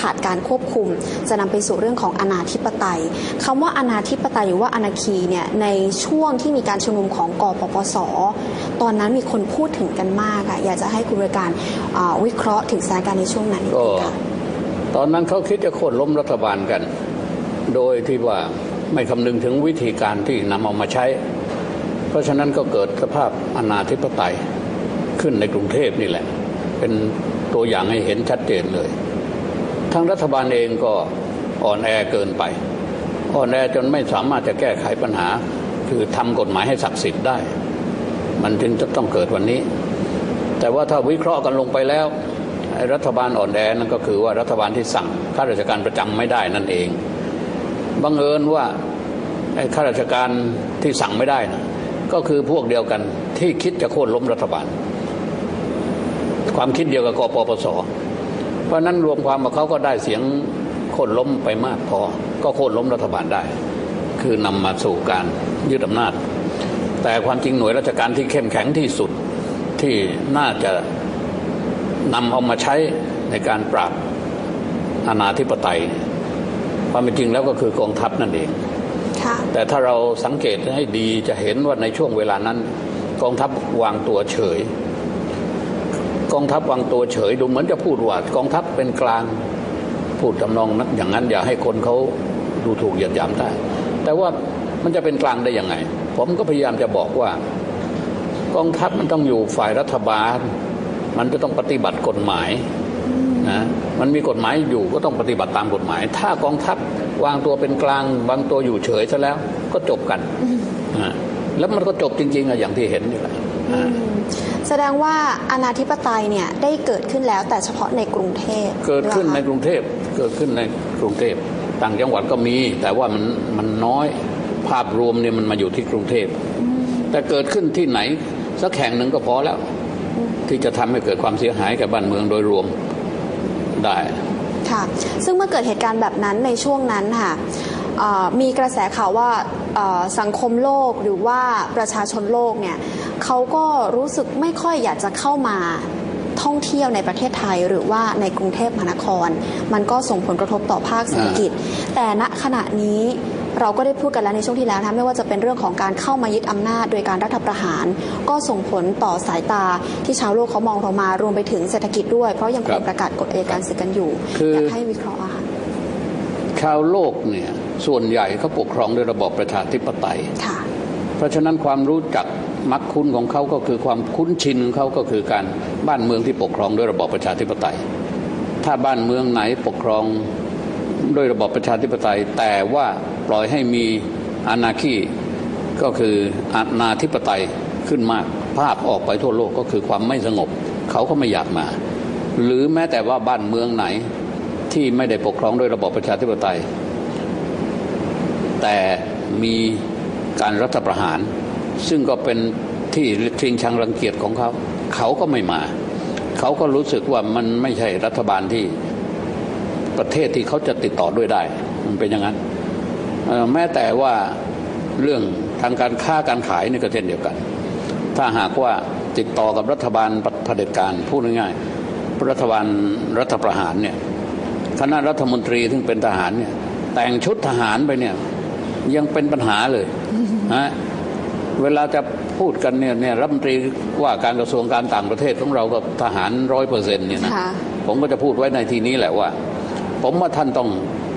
ขาดการควบคุม จะนำไปสู่เรื่องของอนาธิปไตยคำว่าอนาธิปไตยหรือว่าอนาคีเนี่ยในช่วงที่มีการชุมนุมของกปปส ตอนนั้นมีคนพูดถึงกันมากอะอยากจะให้คุณบริการาวิเคราะห์ถึงสถานการณ์ในช่วงนั้นดก็นึงค่ะตอนนั้นเขาคิดจะโค่นล้มรัฐบาลกัน โดยที่ว่าไม่คำนึงถึงวิธีการที่นำเอามาใช้ เพราะฉะนั้นก็เกิดสภาพอนาธิปไตยขึ้นในกรุงเทพนี่แหละ เป็นตัวอย่างให้เห็นชัดเจนเลย ทางรัฐบาลเองก็อ่อนแอเกินไป อ่อนแอจนไม่สามารถจะแก้ไขปัญหา คือทำกฎหมายให้ศักดิ์สิทธิ์ได้ มันจึงจะต้องเกิดวันนี้ แต่ว่าถ้าวิเคราะห์กันลงไปแล้วรัฐบาลอ่อนแอนั่นก็คือว่ารัฐบาลที่สั่งข้าราชการประจำไม่ได้นั่นเองบังเอิญว่าข้าราชการที่สั่งไม่ได้นะก็คือพวกเดียวกันที่คิดจะโค่นล้มรัฐบาล ความคิดเดียวกับกปปส เพราะฉะนั้นรวมความว่าเขาก็ได้เสียงโค่นล้มไปมากพอ ก็โค่นล้มรัฐบาลได้ คือนำมาสู่การยึดอำนาจ แต่ความจริงหน่วยราชการที่เข้มแข็งที่สุดที่น่าจะนำเอามาใช้ในการปราบอาณาธิปไตย ความเป็นจริงแล้วก็คือกองทัพนั่นเองค่ะแต่ถ้าเราสังเกตให้ดีจะเห็นว่าในช่วงเวลานั้น กองทัพวางตัวเฉย กองทัพวางตัวเฉยดูเหมือนจะพูดว่ากองทัพเป็นกลางพูดจำนองนั้นอย่างนั้นอย่าให้คนเขาดูถูกเหยียดหยามได้ แต่ว่ามันจะเป็นกลางได้ยังไง ผมก็พยายามจะบอกว่า กองทัพมันต้องอยู่ฝ่ายรัฐบาล มันจะต้องปฏิบัติกฎหมายนะมันมีกฎหมายอยู่ก็ต้องปฏิบัติตามกฎหมาย ถ้ากองทัพวางตัวเป็นกลางวางตัวอยู่เฉยซะแล้วก็จบกันอ่าแล้วมันก็จบจริงๆอะอย่างที่เห็นนี่แหละ แสดงว่าอนาธิปไตยเนี่ยได้เกิดขึ้นแล้วแต่เฉพาะในกรุงเทพเกิดขึ้นในหรือเปล่าคะกรุงเทพเกิดขึ้นในกรุงเทพต่างจังหวัดก็มี แต่ว่ามันมันน้อยภาพรวมเนี่ยมันมาอยู่ที่กรุงเทพแต่เกิดขึ้นที่ไหนสักแห่งหนึ่งก็พอแล้ว ที่จะทำให้เกิดความเสียหายกับบ้านเมืองโดยรวมได้ค่ะซึ่งเมื่อเกิดเหตุการณ์แบบนั้นในช่วงนั้นค่ะเอ่อมีกระแสข่าวว่าเอ่อสังคมโลกหรือว่าประชาชนโลกเนี่ย เขาก็รู้สึกไม่ค่อยอยากจะเข้ามาท่องเที่ยวในประเทศไทยหรือว่าในกรุงเทพมหานคร มันก็ส่งผลกระทบต่อภาคเศรษฐกิจ แต่ณขณะนี้เราก็ได้พูดกันแล้วในช่วงที่แล้วนะคะไม่ว่าจะเป็นเรื่องของการเข้ามายึดอำนาจโดยการรัฐประหาร ก็ส่งผลต่อสายตาที่ชาวโลกเขามองเรามารวมไปถึงเศรษฐกิจด้วย เพราะยังคครังบประกาศกฎอัยการศึกกันอยู่คือออยากให้วิเคราะห์อะค่ะชาวโลกเนี่ยส่วนใหญ่เขาปกครองด้วยระบอบประชาธิปไตยค่ะเพราะฉะนั้นความรู้จัก มักคุ้นของเขาก็คือความคุ้นชินของเขาก็คือการบ้านเมืองที่ปกครองด้วยระบอบประชาธิปไตย ถ้าบ้านเมืองไหนปกครองด้วยระบอบประชาธิปไตย แต่ว่าปล่อยให้มีอาณาคีก็คืออาณาธิปไตยขึ้นมาก ภาพออกไปทั่วโลกก็คือความไม่สงบ เขาก็ไม่อยากมา หรือแม้แต่ว่าบ้านเมืองไหนที่ไม่ได้ปกครองด้วยระบอบประชาธิปไตย แต่มีการรัฐประหาร ซึ่งก็เป็นที่ชิงชังรังเกียจของเขา เขาก็ไม่มา เขาก็รู้สึกว่ามันไม่ใช่รัฐบาลที่ประเทศที่เขาจะติดต่อด้วยได้ มันเป็นอย่างนั้น แม้แต่ว่าเรื่องทางการค้าการขายนี่ก็เช่นเดียวกัน ถ้าหากว่าติดต่อกับรัฐบาลเผด็จการพูดง่ายๆรัฐบาลรัฐประหารเนี่ยคณะรัฐมนตรีซึ่งเป็นทหารเนี่ยแต่งชุดทหารไปเนี่ยยังเป็นปัญหาเลยฮะ เวลาจะพูดกันเนี่ยเนี่ยรัฐมนตรีว่าการกระทรวงการต่างประเทศของเราก็ทหารร้อยเปอร์เซ็นต์เนี่ยนะค่ะผมก็จะพูดไว้ในทีนี้แหละว่า ผมว่าท่านต้อง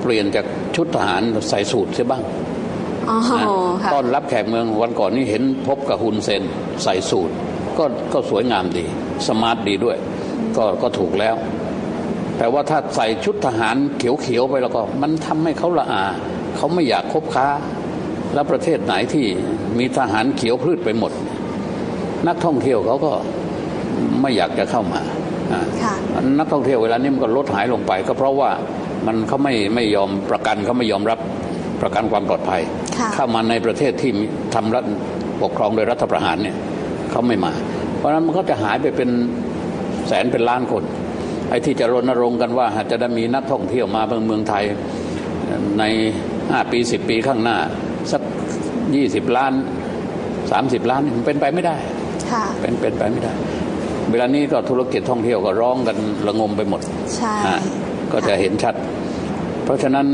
เปลี่ยนจากชุดทหารใส่สูทเสียบ้างอ๋อนะค่ะต้อนรับแขกเมืองวันก่อนนี้เห็นพบกับฮุนเซนใส่สูทก็ก็สวยงามดี สมาร์ทดีด้วย ก็ก็ถูกแล้ว แต่ว่าถ้าใส่ชุดทหารเขียวๆไปแล้วก็ มันทำให้เขาละอา เขาไม่อยากคบค้า แล้วประเทศไหนที่มีทหารเขียวพืชไปหมด นักท่องเที่ยวเขาก็ไม่อยากจะเข้ามาอ่าค่ะนักท่องเที่ยวเวลานี้มันก็ลดหายลงไป ก็เพราะว่ามันเขาไม่ไม่ยอมประกันเขาไม่ยอมรับประกันความปลอดภัยค่ะเข้ามาในประเทศที่มีทำรัฐปกครองโดยรัฐประหารเนี่ยเขาไม่มา เพราะฉะนั้นมันก็จะหายไปเป็นแสนเป็นล้านคนไอ้ที่จะรณรงค์กันว่าจะได้มีนักท่องเที่ยวมาเมืองเมืองไทยในห้าปีสิบปีข้างหน้า สักยี่สิบล้านสามสิบล้านนี่มันเป็นไปไม่ได้ค่ะเป็นเป็นไปไม่ได้ เวลานี้ก็ธุรกิจท่องเที่ยวก็ร้องกันระงมไปหมดใช่อะก็จะเห็นชัด เพราะฉะนั้น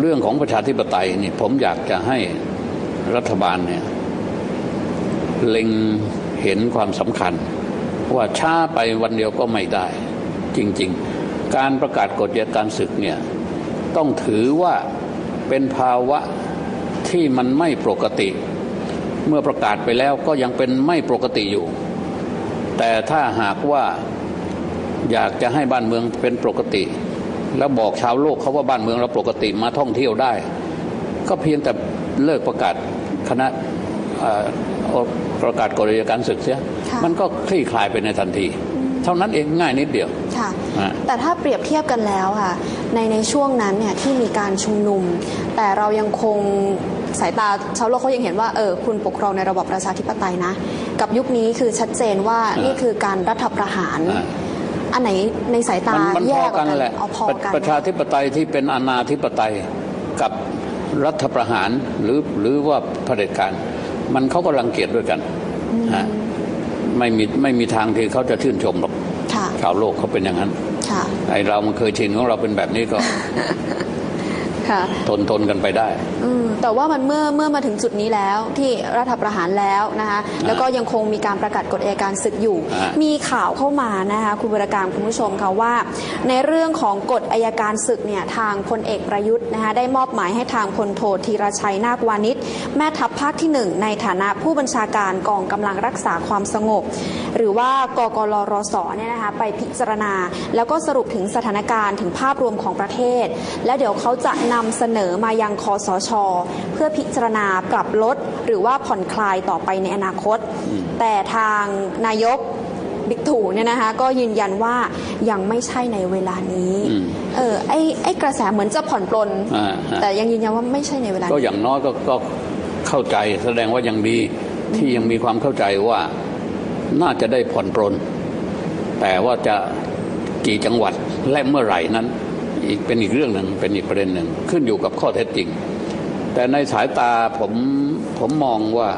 เรื่องของประชาธิปไตยนี่ผมอยากจะให้รัฐบาลเนี่ยเล็งเห็นความสำคัญ ว่าช้าไปวันเดียวก็ไม่ได้ จริง ๆ การประกาศกฎอัยการศึกเนี่ยต้องถือว่า เป็นภาวะที่มันไม่ปกติ เมื่อประกาศไปแล้วก็ยังเป็นไม่ปกติอยู่ แต่ถ้าหากว่าอยากจะให้บ้านเมืองเป็นปกติ แล้วบอกชาวโลกเขาว่าบ้านเมืองเราปกติมาท่องเที่ยวได้ ก็เพียงแต่เลิกประกาศคณะเอ่อประกาศกฎอัยการศึกเสียค่ะมันก็คลี่คลายไปในทันที เท่านั้นเองง่ายนิดเดียวค่ะอะแต่ถ้าเปรียบเทียบกันแล้วค่ะในในช่วงนั้นเนี่ยที่มีการชุมนุม แต่เรายังคงสายตาชาวโลกเขายังเห็นว่าเออคุณปกครองในระบอบประชาธิปไตยนะ กับยุคนี้คือชัดเจนว่านี่คือการรัฐประหารอะอันไหนในสายตามันมันแย่พอกกัว่านกันแหละเอาพอกันประชาธิปไตยที่เป็นอนาธิปไตยกับรัฐประหารหรือหรือว่าเผด็จการ มันเขาก็รังเกียจด้วยกันฮะไม่มีไม่มีทางที่เขาจะชื่นชมหรอกค่ะ ชาวโลกเขาเป็นอย่างนั้นค่ะไอเรามันเคยชินของเราเป็นแบบนี้ก็ค่ะทนทนกันไปได้อืมแต่ว่ามันเมื่อเมื่อมาถึงจุดนี้แล้วที่รัฐประหารแล้วนะคะ แล้วก็ยังคงมีการประกาศกฎอัยการศึกอยู่อ่ามีมีข่าวเข้ามานะคะคุณบรการคุณผู้ชมค่ะว่า ในเรื่องของกฎอัยการศึกเนี่ยทางพลเอกประยุทธ์นะคะได้มอบหมายให้ทางพลโทธีรชัยนาควานิชแม่ทัพภาคที่หนึ่งในฐานะผู้บัญชาการกองกำลังรักษาความสงบ หรือว่ากกลรสเนี่ยนะคะไปพิจารณา แล้วก็สรุปถึงสถานการณ์ถึงภาพรวมของประเทศ แล้วเดี๋ยวเขาจะนำเสนอมายังคอสช เพื่อพิจารณาปรับลด หรือว่าผ่อนคลายต่อไปในอนาคต แต่ทางนายกบิ๊กตู่เนี่ยนะคะก็ยืนยันว่ายังไม่ใช่ในเวลานี้อืมเออไอ้ไอ้กระแสเหมือนจะผ่อนปลนอ่าฮะแต่ยังยืนยันว่าไม่ใช่ในเวลาก็นี้อย่างน้อยก็ก็เข้าใจแสดงว่ายังดีที่ยังมีความเข้าใจว่า น่าจะได้ผ่อนปรนแต่ว่าจะกี่จังหวัดและเมื่อไหร่นั้น อีกเป็นอีกเรื่องหนึ่งเป็นอีกประเด็นหนึ่งขึ้นอยู่กับข้อเท็จจริง แต่ในสายตาผมผมมองว่า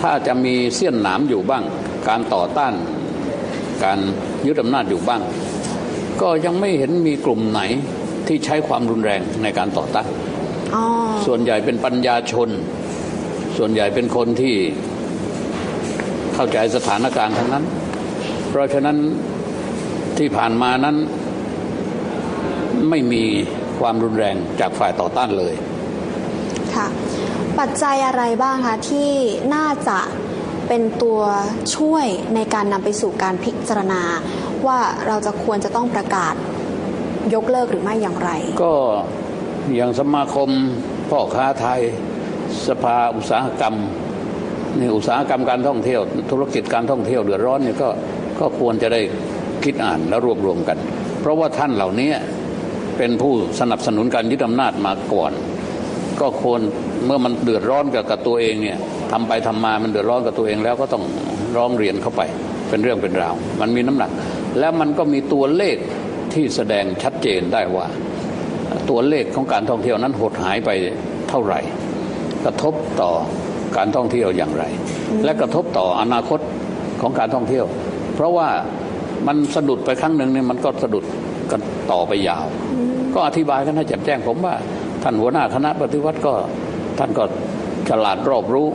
ถ้าจะมีเสี้ยนหนามอยู่บ้าง การต่อต้าน การยึดอำนาจอยู่บ้าง ก็ยังไม่เห็นมีกลุ่มไหนที่ใช้ความรุนแรงในการต่อต้านอ๋อส่วนใหญ่เป็นปัญญาชน ส่วนใหญ่เป็นคนที่ เข้าใจสถานการณ์ทั้งนั้น เพราะฉะนั้นที่ผ่านมานั้นไม่มีความรุนแรงจากฝ่ายต่อต้านเลย ค่ะ ปัจจัยอะไรบ้างคะที่น่าจะเป็นตัวช่วยในการนำไปสู่การพิจารณา ว่าเราจะควรจะต้องประกาศยกเลิกหรือไม่อย่างไร ก็อย่างสมาคมพ่อค้าไทย สภาอุตสาหกรรม ในอุตสาหกรรมการท่องเที่ยว ธุรกิจการท่องเที่ยวเดือดร้อนเนี่ยก็ก็ควรจะได้คิดอ่านและรวบรวมกัน เพราะว่าท่านเหล่านี้เป็นผู้สนับสนุนการยึดอำนาจมาก่อน ก็ควรเมื่อมันเดือดร้อนกับกับตัวเองเนี่ยทำไปทำมามันเดือดร้อนกับตัวเองแล้วก็ต้องร้องเรียนเข้าไปเป็นเรื่องเป็นราว มันมีน้ำหนัก แล้วมันก็มีตัวเลขที่แสดงชัดเจนได้ว่า ตัวเลขของการท่องเที่ยวนั้นหดหายไปเท่าไหร่ กระทบต่อ การท่องเที่ยวอย่างไร และกระทบต่ออนาคตของการท่องเที่ยว เพราะว่ามันสะดุดไปครั้งหนึ่งเนี่ยมันก็สะดุดกันต่อไปยาว ก็อธิบายกันให้แจ่มแจ้งผมว่า ท่านหัวหน้าคณะปฏิวัติก็ท่านก็ฉลาดรอบรู้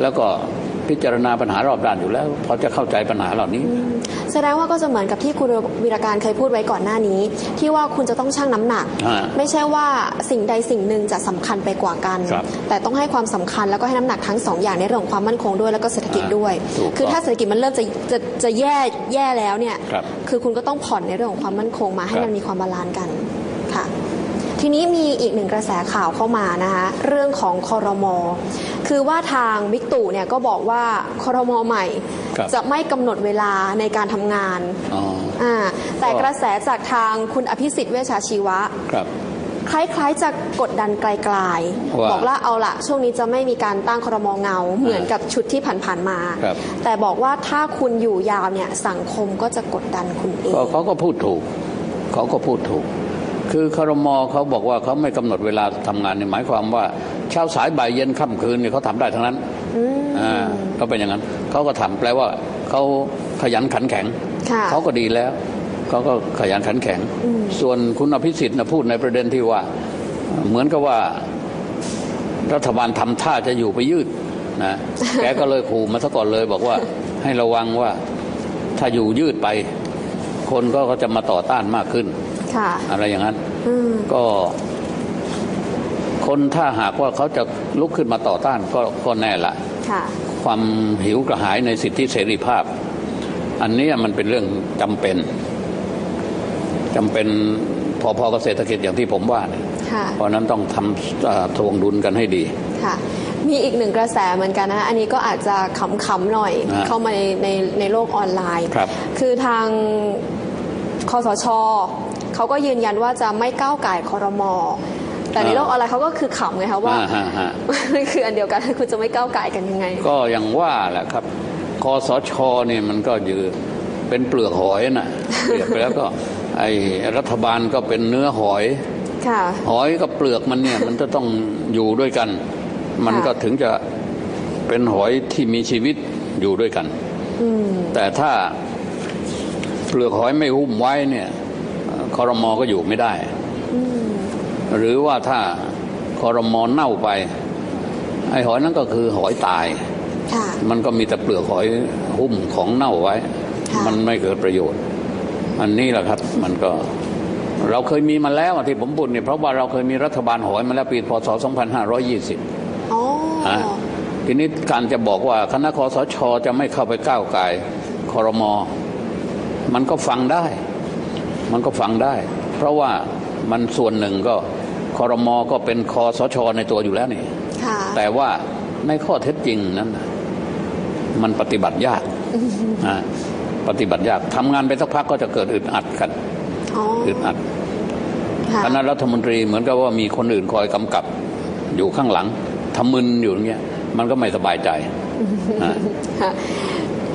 แล้วก็พิจารณาปัญหารอบด้านอยู่แล้วพอจะเข้าใจปัญหาเหล่านี้ แสดงว่าก็จะเหมือนกับที่คุณวีรการเคยพูดไว้ก่อนหน้านี้ ที่ว่าคุณจะต้องชั่งน้ำหนักอ่าไม่ใช่ว่าสิ่งใดสิ่งหนึ่งจะสำคัญไปกว่ากันครับแต่ต้องให้ความสำคัญแล้วก็ให้น้ำหนักทั้งสองอย่างในเรื่องของความมั่นคงด้วยแล้วก็เศรษฐกิจด้วยอ่าถูกต้องคือถ้าเศรษฐกิจมันเริ่มจะจะจะแย่แย่แล้วเนี่ยครับคือคุณก็ต้องผ่อนในเรื่องของความมั่นคงมาให้ครับมันมีความบาลานซ์กันค่ะ ทีนี้มีอีกหนึ่งกระแสข่าวเข้ามานะคะเรื่องของคอรมอคือว่าทางบิ๊กตู่เนี่ยก็บอกว่าคอรมอใหม่ ครับจะไม่กำหนดเวลาในการทำงานอ๋ออ่าแต่ก็กระแสจากทางคุณอภิสิทธิ์เวชชาชีวะ ครับ คล้ายๆจะกดดันไกลว่าๆ บอกว่าเอาละช่วงนี้จะไม่มีการตั้งครมเงา เหมือนกับชุดที่ผ่านๆมา ครับ แต่บอกว่าถ้าคุณอยู่ยาวเนี่ยสังคมก็จะกดดันคุณเอง ก็เขาก็พูดถูก เขาก็พูดถูก คือครมเขาบอกว่าเขาไม่กำหนดเวลาทำงานเนี่ยหมายความว่าเช้าสายบ่ายเย็นค่ำคืนเนี่ยเขาทำได้ทั้งนั้นอืมอ่าก็เป็นอย่างนั้นเขาก็ทำแปลว่าเขาขยันขันแข็งค่ะเขาก็ดีแล้วเขาก็ขยันขันแข็ง ส่วนคุณอภิสิทธิ์นะพูดในประเด็นที่ว่า เหมือนกับว่า รัฐบาลทำท่าจะอยู่ไปยืดนะแกก็เลยขู่มาซะก่อนเลย บอกว่าให้ระวังว่าถ้าอยู่ยืดไป คนก็จะมาต่อต้านมากขึ้นค่ะ อะไรอย่างนั้นอืมก็คนถ้าหากว่าเขาจะลุกขึ้นมาต่อต้านก็ก็แน่ละค่ะความหิวกระหายในสิทธิเสรีภาพ อันเนี้ยมันเป็นเรื่องจำเป็นจำเป็นพอๆกับเศรษฐกิจอย่างที่ผมว่าเนี่ยค่ะเพราะฉะนั้นต้องทำเอ่อทวงดุลกันให้ดีค่ะมีอีกหนึ่งกระแสเหมือนกันนะคะอันนี้ก็อาจจะขำๆหน่อยอ่าเข้ามาในในในโลกออนไลน์ครับคือทางคอสช เขาก็ยืนยันว่าจะไม่ก้าวไก่ายคอรมอแต่ในโลกออนไลน์เขาก็คือขำไงคะว่าอ่าฮะฮะมันคืออันเดียวกันคุณจะไม่ก้าวไก่ายกันยังไง ก็อย่างว่าแหละครับคอสชเนี่ยมันก็ยือเป็นเปลือกหอยน่ะเปรียบไปแล้วก็ไอรัฐบาลก็เป็นเนื้อหอยค่ะหอยกับเปลือกมันเนี่ยมันจะต้องอยู่ด้วยกัน มันก็ถึงจะเป็นหอยที่มีชีวิตอยู่ด้วยกันอืมแต่ถ้าเปลือกหอยไม่หุ้มไว้เนี่ย คอรมอก็อยู่ไม่ได้อืมหรือว่าถ้าคอรมอเน่าไป ไอ้หอยนั้นก็คือหอยตายค่ะมันก็มีแต่เปลือกหอยหุ้มของเน่าไว้ค่ะมันไม่เกิดประโยชน์ อันนี้แหละครับมันก็เราเคยมีมาแล้วอะที่ผมพูดเนี่ยเพราะว่าเราเคยมีรัฐบาลหอยมาแล้วปีพศ 2520อ๋อฮะทีนี้การจะบอกว่าคณะคอสชจะไม่เข้าไปก้าวไก่คอรมอ มันก็ฟังได้ มันก็ฟังได้ เพราะว่ามันส่วนหนึ่งก็คอรมอก็เป็นคอสชในตัวอยู่แล้วนี่ค่ะแต่ว่าในข้อเท็จจริงนั้นน่ะมันปฏิบัติยากอ่าปฏิบัติยากทำงานไปสักพักก็จะเกิดอึดอัดกันอ๋ออึดอัดค่ะคณะรัฐมนตรีเหมือนกับว่ามีคนอื่นคอยกำกับ อยู่ข้างหลังทำมึนอยู่อย่างเงี้ยมันก็ไม่สบายใจอ่าค่ะ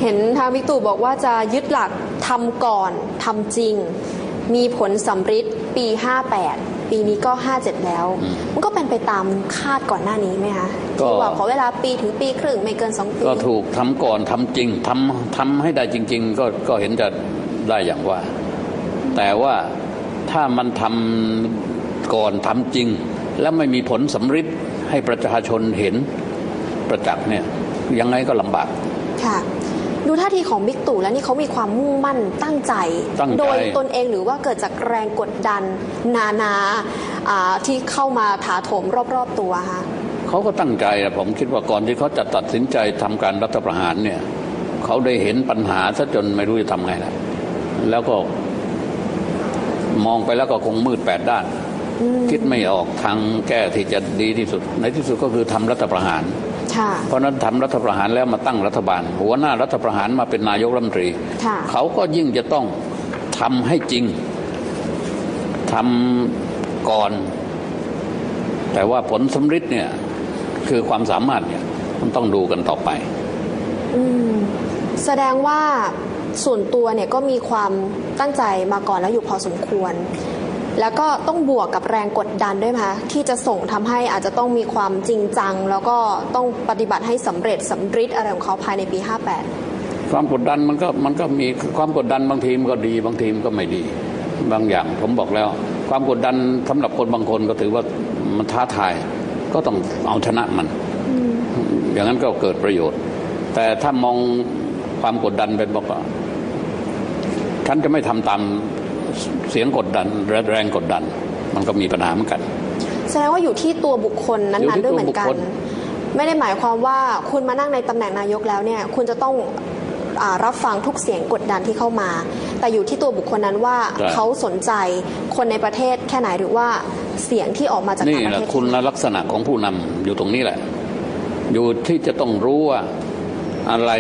เห็นทางวิกตู่บอกว่าจะยึดหลักทำก่อนทำจริง มีผลสำฤทธิ์ปี 58 ปีนี้ก็ 57 แล้ว มันก็เป็นไปตามคาดก่อนหน้านี้ไหมคะก็ที่ว่าขอเวลาปีถึงปีครึ่งไม่เกิน2ปี ก็ถูกทำก่อนทำจริงทำทำให้ได้จริง ๆ ก็ก็เห็นจะได้อย่างว่า แต่ว่าถ้ามันทำก่อนทำจริง แล้วไม่มีผลสำฤทธิ์ให้ประชาชนเห็นประจักษ์เนี่ยยังไงก็ลำบากค่ะ ดูท่าทีของบิ๊กตู่แล้วนี่เขามีความมุ่งมั่นตั้งใจ ตั้งใจ โดยตนเองหรือว่าเกิดจากแรงกดดันนานาอ่าที่เข้ามาถาโถมรอบๆตัวคะเขาก็ตั้งใจอะผมคิดว่าก่อนที่เขาจะตัดสินใจทำการรัฐประหารเนี่ยเขาได้เห็นปัญหาซะจนไม่รู้จะทำไงแล้วแล้วก็มองไปแล้วก็คงมืดแปดด้านคิดไม่ออกทางแก้ที่จะดีที่สุด ในที่สุดก็คือทำรัฐประหารค่ะ เพราะฉะนั้นทำรัฐประหารแล้วมาตั้งรัฐบาล หัวหน้ารัฐประหารมาเป็นนายกรัฐมนตรีค่ะเขาก็ยิ่งจะต้องทำให้จริงทำก่อน แต่ว่าผลสำฤทธิ์เนี่ยคือความสามารถเนี่ยมันต้องดูกันต่อไปอืมแสดงว่าส่วนตัวเนี่ยก็มีความตั้งใจมาก่อนแล้วอยู่พอสมควร แล้วก็ต้องบวกกับแรงกดดันด้วยไหมคะที่จะส่งทำให้อาจจะต้องมีความจริงจัง แล้วก็ต้องปฏิบัติให้สำเร็จสำฤทธิ์อะไรของเขาภายในปี 58 ความกดดันมันก็มันก็มีความกดดันบางทีมันก็ดี บางทีมันก็ไม่ดี บางอย่างผมบอกแล้ว ความกดดันสำหรับคนบางคนก็ถือว่ามันท้าทายก็ต้องเอาชนะมันอย่างนั้นก็เกิดประโยชน์ แต่ถ้ามองความกดดันเป็นบอกว่าฉันจะไม่ทำตาม เสียงกดดันและแรงกดดัน มันก็มีปัญหาเหมือนกัน แสดงว่าอยู่ที่ตัวบุคคลอยู่นั้นที่ๆด้วยเหมือนกัตันวบุคคลไม่ได้หมายความว่าคุณมานั่งในตำแหน่งนายกแล้วเนี่ย คุณจะต้องอารับฟังทุกเสียงกดดันที่เข้ามา แต่อยู่ที่ตัวบุคคลนั้นว่าเขาสนใจคนในประเทศแค่ไหนหรือว่าเสียงที่ออกมาจากนี่ต่างปแหระละเทศคุณลักษณะของผู้นำอยู่ตรงนี้แหละ อยู่ที่จะต้องรู้ว่าอะไร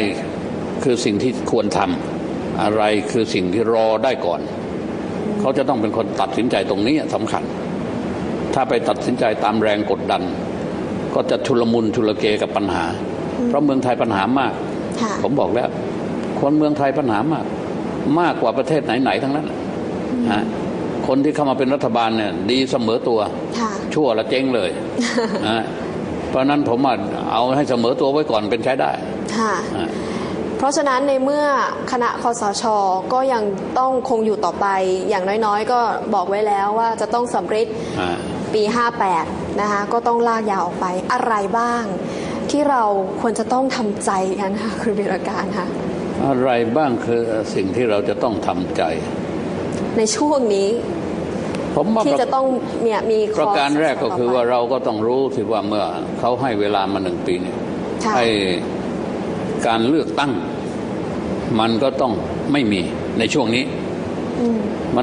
คือสิ่งที่ควรทำอะไรคือสิ่งที่รอได้ก่อน เขาจะต้องเป็นคนตัดสินใจตรงนี้สำคัญ ถ้าไปตัดสินใจตามแรงกดดัน ก็จะชุลมุนชุลเกกับปัญหา เพราะเมืองไทยปัญหามากค่ะผมบอกแล้ว คนเมืองไทยปัญหามาก มากกว่าประเทศไหนๆทั้งนั้นฮะคนที่เข้ามาเป็นรัฐบาลเนี่ย ดีเสมอตัวค่ะชั่วละเจ๊งเลยนะเพราะฉะนั้นผมว่าเอาให้เสมอตัวไว้ก่อนเป็นใช้ได้ค่ะอะเพ ราะฉะนั้นในเมื่อคณะคอสชก็ยังต้องคงอยู่ต่อไป อย่างน้อยๆ ก็บอกไว้แล้วว่าจะต้องสำเร็จอ่าปี 58 นะคะก็ต้องลากยาวออกไปอะไรบ้าง ที่เราควรจะต้องทำใจกันค่ะคุณวิรการค่ะอะไรบ้างคือสิ่งที่เราจะต้องทำใจ ในช่วงนี้ผมว่าที่ประจะต้องเนี่ยมีประการแรกก็คือว่าต่ไปเราก็ต้องรู้สิว่าเมื่อเขาให้เวลามาหนึ่งปีเนี่ยค่ะให้การเลือกตั้ง มันก็ต้องไม่มีในช่วงนี้